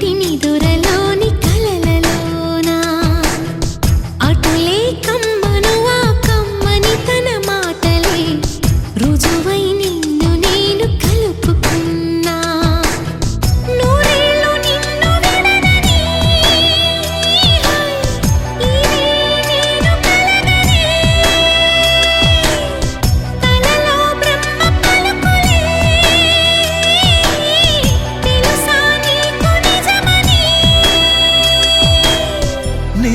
తిని దొరలో